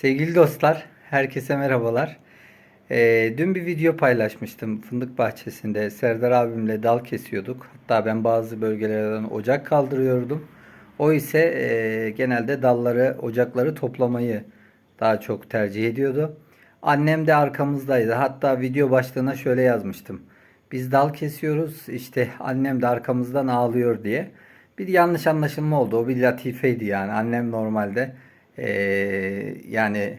Sevgili dostlar, herkese merhabalar. Ee, dün bir video paylaşmıştım fındık bahçesinde. Serdar abimle dal kesiyorduk. Hatta ben bazı bölgelerden ocak kaldırıyordum. O ise e, genelde dalları, ocakları toplamayı daha çok tercih ediyordu. Annem de arkamızdaydı. Hatta video başlığına şöyle yazmıştım. Biz dal kesiyoruz, işte annem de arkamızdan ağlıyor diye. Bir yanlış anlaşılma oldu. O bir latifeydi yani. Annem normalde eee, yani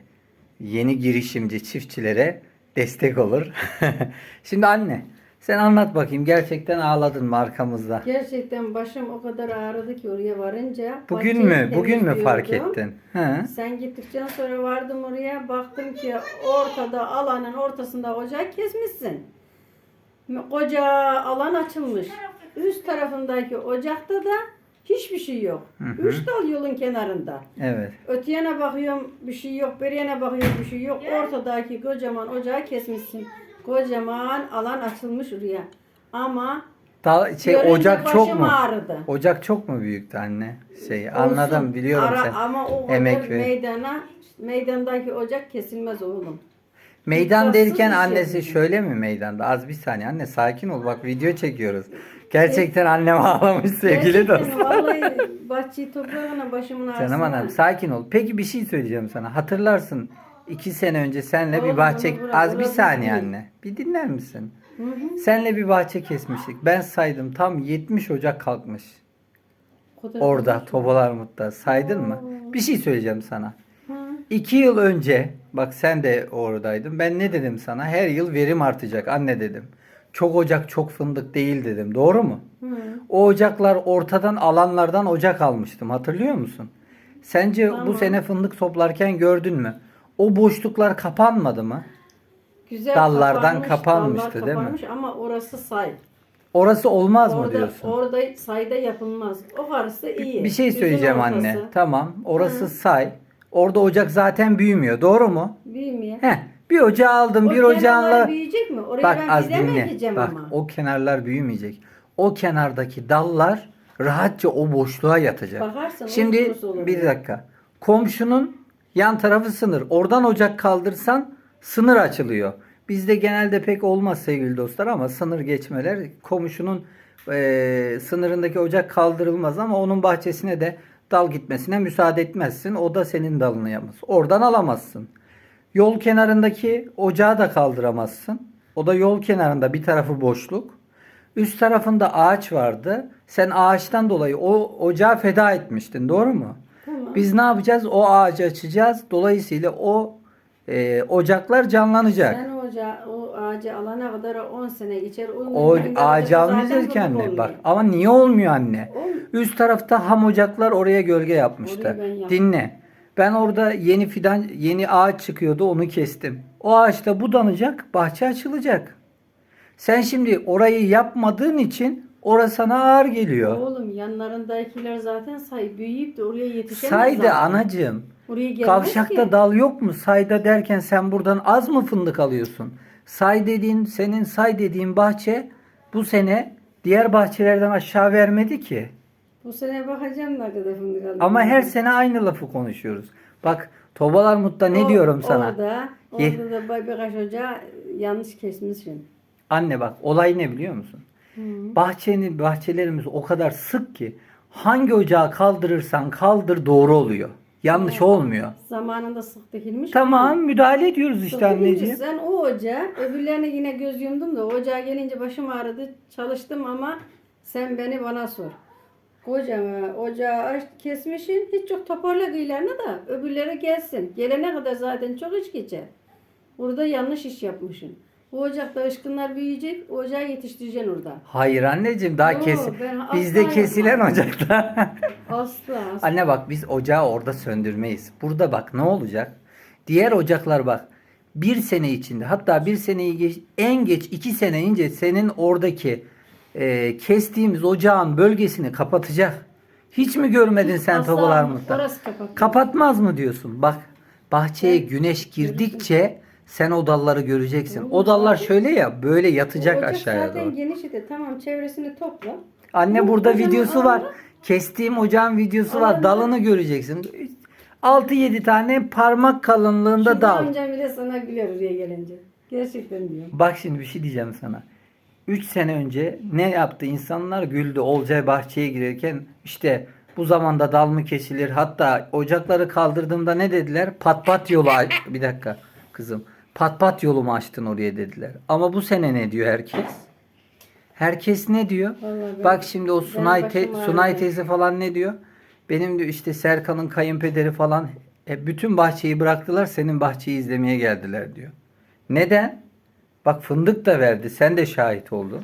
yeni girişimci çiftçilere destek olur. Şimdi anne sen anlat bakayım gerçekten ağladın mı arkamızda? Gerçekten başım o kadar ağrıdı ki oraya varınca. Bugün mü? Bugün mü fark ettin? Hı. Sen gittikten sonra vardım oraya baktım ki ortada alanın ortasında ocağı kesmişsin. Koca alan açılmış. Üst tarafındaki ocakta da hiçbir şey yok. hı. Üç dal yolun kenarında. Evet. Öte yana bakıyorum bir şey yok, beri yana bakıyorum bir şey yok. Ortadaki kocaman ocağı kesmişsin. Kocaman alan açılmış oraya. Ama Dal, şey görünce ocak çok mu? ağrıdı. Ocak çok mu büyüktü anne? Şey anladım Olsun. biliyorum Ara- sen. Ama o emek ver- meydana, meydandaki ocak kesilmez oğlum. Meydan derken şey annesi şöyle mi meydanda? Az bir saniye anne sakin ol bak video çekiyoruz. Gerçekten annem ağlamış sevgili Gerçekten dostlar. Vallahi bahçeyi toprağına başımın ağrısına. Canım annem sakin ol. Peki bir şey söyleyeceğim sana. Hatırlarsın iki sene önce senle bir Oğlum, bahçe... bırak, Az bir saniye anne. Bir dinler misin? Hı hı. Senle bir bahçe kesmiştik. Ben saydım tam 70 Ocak kalkmış. Orada. Tobalarmut'ta. Saydın mı? Bir şey söyleyeceğim sana. İki yıl önce bak sen de oradaydın. Ben ne dedim sana? Her yıl verim artacak anne dedim. Çok ocak çok fındık değil dedim. Doğru mu? Hı. O ocaklar ortadan alanlardan ocak almıştım. Hatırlıyor musun? Sence bu Tamam. sene fındık toplarken gördün mü? O boşluklar kapanmadı mı? Güzel Dallardan kapanmış, kapanmıştı, dallar değil mi? kapanmış Ama orası say. Orası olmaz mı orada, diyorsun? Orada sayda yapılmaz. O karısı iyi. Bir şey söyleyeceğim anne. Tamam. Orası Hı. say. Orada ocak zaten büyümüyor. Doğru mu? Bilmiyor. Heh. Bir ocağı aldım. O bir ocağınla büyüyecek mi? Oraya Bak ben az dinle. Bak ama? o kenarlar büyümeyecek. O kenardaki dallar rahatça o boşluğa yatacak. Bakarsın, Şimdi bir dakika. Komşunun yan tarafı sınır. Oradan ocak kaldırsan sınır açılıyor. Bizde genelde pek olmaz sevgili dostlar ama sınır geçmeler komşunun eee, sınırındaki ocak kaldırılmaz ama onun bahçesine de dal gitmesine müsaade etmezsin. O da senin dalını yapmaz. Oradan alamazsın. Yol kenarındaki ocağı da kaldıramazsın. O da yol kenarında bir tarafı boşluk. Üst tarafında ağaç vardı. Sen ağaçtan dolayı o ocağı feda etmiştin. Doğru mu? Tamam. Biz ne yapacağız? O ağacı açacağız. Dolayısıyla o e, ocaklar canlanacak. Sen ocağı, o ağacı alana kadar 10 sene geçer. O ağacı almayacağız. Bak ama niye olmuyor anne? Olmuyor. Üst tarafta ham ocaklar oraya gölge yapmıştı. Ben. Dinle. Ben orada yeni fidan, yeni ağaç çıkıyordu onu kestim. O ağaçta budanacak, bahçe açılacak. Sen şimdi orayı yapmadığın için orası sana ağır geliyor. Oğlum yanlarındakiler zaten say büyüyüp de oraya yetişemez Saydı zaten. anacığım. Gelmez Kavşakta ki. dal yok mu? Sayda derken sen buradan az mı fındık alıyorsun? Say dediğin, senin say dediğin bahçe bu sene diğer bahçelerden aşağı vermedi ki. Bu sene bakacağım ne kadar fındık alıyorum. Ama her sene aynı lafı konuşuyoruz. Bak Tobalar Mut'ta ne O- diyorum sana? Orada, Ye- orada da bir- birkaç ocağı yanlış kesmişsin. Anne bak olay ne biliyor musun? Bahçenin bahçelerimiz o kadar sık ki hangi ocağı kaldırırsan kaldır doğru oluyor. Yanlış olmuyor. Zamanında sık dikilmiş. Tamam müdahale ediyoruz işte anneciğim. Sen o ocağı, öbürlerine yine göz yumdum da ocağa gelince başım ağrıdı. Çalıştım ama sen beni bana sor. Kocaman ocağı aç, kesmişsin. Hiç çok toparla kıyılarını da öbürleri gelsin. Gelene kadar zaten çok iş geçer. Burada yanlış iş yapmışsın. Bu ocakta ışkınlar büyüyecek. O ocağı yetiştireceksin orada. Hayır anneciğim daha Yo, kes. ben asla Bizde kesilen yapmam. ocakta. Asla asla. Anne bak biz ocağı orada söndürmeyiz. Burada bak ne olacak? Diğer ocaklar bak bir sene içinde hatta bir seneyi geç, en geç iki sene ince senin oradaki e, kestiğimiz ocağın bölgesini kapatacak. Hiç mi görmedin sen Asla Tobalar? Orası kapat. Kapatmaz mı diyorsun? Bak bahçeye güneş girdikçe sen o dalları göreceksin. O dallar şöyle ya böyle yatacak Ocak aşağıya zaten doğru. geniş idi. Tamam çevresini topla. Anne Bu burada kocaman videosu var. alanda- Kestiğim ocağın videosu var. Dalını göreceksin. 6-7 tane parmak kalınlığında Şu dal. amcam bile sana gülüyor oraya gelince. Gerçekten diyorum. Bak şimdi bir şey diyeceğim sana. 3 sene önce ne yaptı? İnsanlar güldü. Olcay bahçeye girerken işte bu zamanda dal mı kesilir? Hatta ocakları kaldırdığımda ne dediler? Pat pat yolu aç. Bir dakika kızım. Pat pat yolu mu açtın oraya dediler. Ama bu sene ne diyor herkes? Herkes ne diyor? Vallahi ben- Bak şimdi o Sunay, te- başım Sunay teyze falan ne diyor? Benim diyor işte Serkan'ın kayınpederi falan e, bütün bahçeyi bıraktılar senin bahçeyi izlemeye geldiler diyor. Neden? Bak fındık da verdi. Sen de şahit oldun.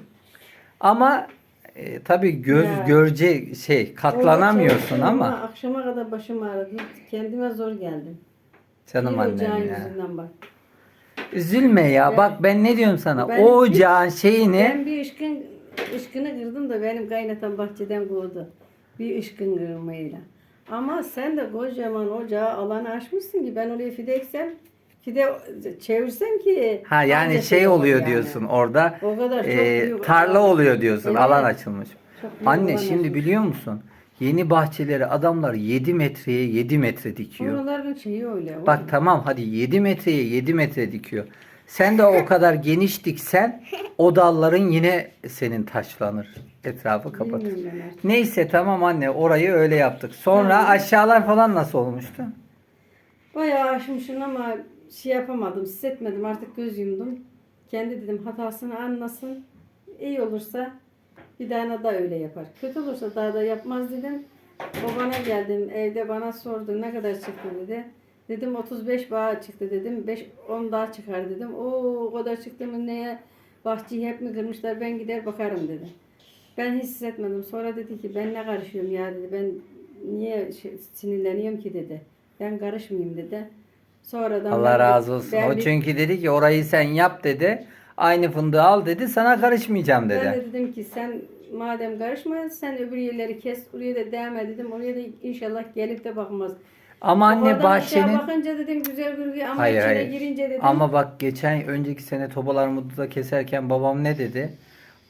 Ama e, tabii göz Ya. görce şey katlanamıyorsun Orada ama çalıştım Akşama kadar başım ağrıdı. Kendime zor geldim. canım Bir annem ocağın ya. yüzünden bak. Üzülme ya. Ben- Bak ben ne diyorum sana? Ben o ocağın şeyini Ben bir ışkın, ışkını kırdım da benim kaynatan bahçeden kovdu. Bir ışkın kırmayla. Ama sen de kocaman ocağı alanı açmışsın ki ben oraya fide eksem, fide çevirsem ki. ha yani şey olur oluyor yani. diyorsun orada. O kadar çok e, büyük tarla alan. oluyor diyorsun. Evet. Alan açılmış. Çok büyük Anne alan şimdi açılmış. biliyor musun? Yeni bahçeleri adamlar 7 metreye 7 metre dikiyor. Oraların şeyi öyle. Bak oğlum. tamam hadi 7 metreye 7 metre dikiyor. Sen de o kadar geniş diksen o dalların yine senin taşlanır. Etrafı kapatır. Bilmiyorum ben artık. Neyse tamam anne orayı öyle yaptık. Sonra aşağılar falan nasıl olmuştu? Bayağı aşmışım ama şey yapamadım, hissetmedim. Artık göz yumdum. Kendi dedim hatasını anlasın. İyi olursa bir daha da öyle yapar. Kötü olursa daha da yapmaz dedim. Babana geldim. Evde bana sordu ne kadar çıktı dedi. Dedim 35 bağ çıktı dedim. 5 10 daha çıkar dedim. Oo o kadar çıktı mı neye? Bahçeyi hep mi kırmışlar? Ben gider bakarım dedi. Ben hiç hissetmedim. Sonra dedi ki ben ne karışıyorum ya dedi. Ben niye şey, sinirleniyorum ki dedi. Ben karışmayayım dedi. Sonradan Allah ben- razı olsun. ben o bir- çünkü dedi ki orayı sen yap dedi. Aynı fındığı al dedi. Sana karışmayacağım Ben dedi. de dedim ki sen madem karışma sen öbür yerleri kes. Oraya da değme dedim. Oraya da inşallah gelip de bakmaz. Ama anne Oradan aşağı bahçenin bakınca dedim güzel görünüyor ama Hayır, içine hayır. girince dedim. Ama bak geçen önceki sene Tobalar Mutlu'da keserken babam ne dedi?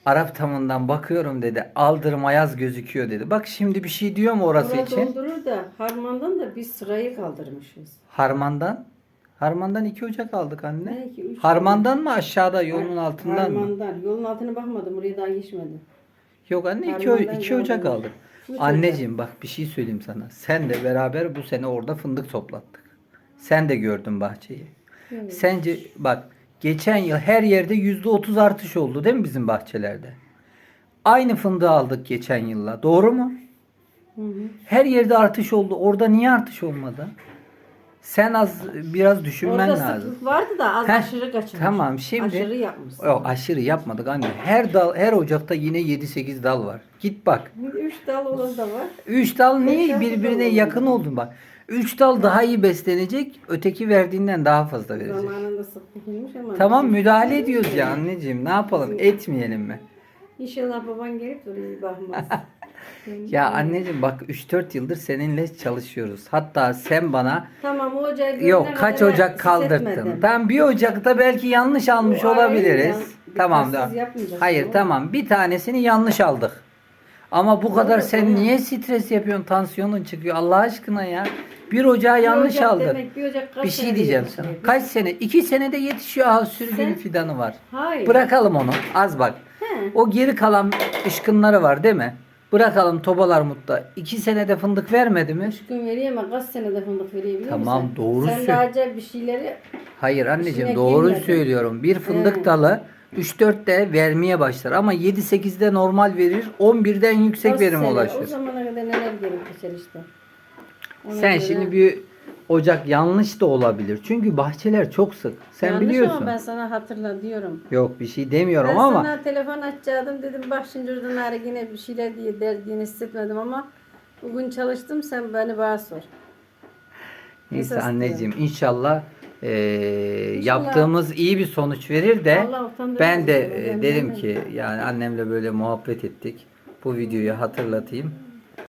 Arap tamından bakıyorum dedi. Aldırım ayaz gözüküyor dedi. Bak şimdi bir şey diyor mu orası Orada için? doldurur da harmandan da biz sırayı kaldırmışız. Harmandan. Harmandan iki ocak aldık anne. Belki üç Harmandan mı aşağıda yolun altından mı? Harmandan. Yolun altına bakmadım. Oraya daha geçmedim. Yok anne iki, Harmandan iki ocak gördüm. aldık. Üç Anneciğim bak bir şey söyleyeyim sana. Sen de beraber bu sene orada fındık toplattık. Sen de gördün bahçeyi. Evet. Sence bak geçen yıl her yerde yüzde otuz artış oldu değil mi bizim bahçelerde? Aynı fındığı aldık geçen yılla. Doğru mu? Hı hı. Her yerde artış oldu. Orada niye artış olmadı? Sen az biraz düşünmen Orada lazım. sıklık vardı da az Heh, aşırı kaçırmış. Tamam şimdi Aşırı yapmışsın. Yok aşırı yapmadık anne. Her dal her ocakta yine 7-8 dal var. Git bak. Üç dal olan da var. 3 dal niye Beş altı birbirine dal yakın oldu. oldun bak. 3 dal daha iyi beslenecek, öteki verdiğinden daha fazla verecek. Zamanında sık dikilmiş ama. Tamam müdahale ediyoruz ya anneciğim. Ne yapalım? Etmeyelim mi? İnşallah baban gelip de oraya bakmaz. Ya anneciğim bak 3-4 yıldır seninle çalışıyoruz. Hatta sen bana Tamam o ocağı yok kaç ocak kaldırttın. hissetmedim. Ben bir ocakta belki yanlış almış O ayrı olabiliriz. ya. Tamam da. Dikkatsiz yapmayacaksın Hayır o. tamam bir tanesini yanlış aldık. Ama bu kadar sen niye stres yapıyorsun? Tansiyonun çıkıyor Allah aşkına ya. Bir ocağı Bir yanlış ocak aldın. demek, bir ocak kaç Bir şey diyeceğim sana. Kaç sene? İki senede yetişiyor. Aha sürgün Sen- fidanı var. Hayır. Bırakalım onu. Az bak. He. O geri kalan ışkınları var değil mi? Bırakalım tobalar mutta. İki senede fındık vermedi mi? Üç gün vereyim ama kaç senede fındık verebiliyor Tamam, musun? doğru Sen sö- daha önce bir şeyleri Hayır anneciğim İşine doğru girmedi. söylüyorum. Bir fındık He. dalı 3-4'te vermeye başlar ama 7-8'de normal verir. 11'den yüksek kaç verime sene, O ulaşır. zamana kadar neler gelip geçer işte. Ona Sen göre- şimdi bir ocak yanlış da olabilir. Çünkü bahçeler çok sık. Sen Yanlış biliyorsun. ama ben sana hatırla diyorum. Yok bir şey demiyorum Ben ama sana telefon açacaktım dedim bak şimdi oradan ara yine bir şeyler diye derdiğini hissetmedim ama bugün çalıştım sen beni bana sor. neyse Esas anneciğim inşallah İnşallah. yaptığımız iyi bir sonuç verir de Allah utandırmasın ben de seni, e, ben dedim de. ki yani annemle böyle muhabbet ettik. Bu videoyu hatırlatayım.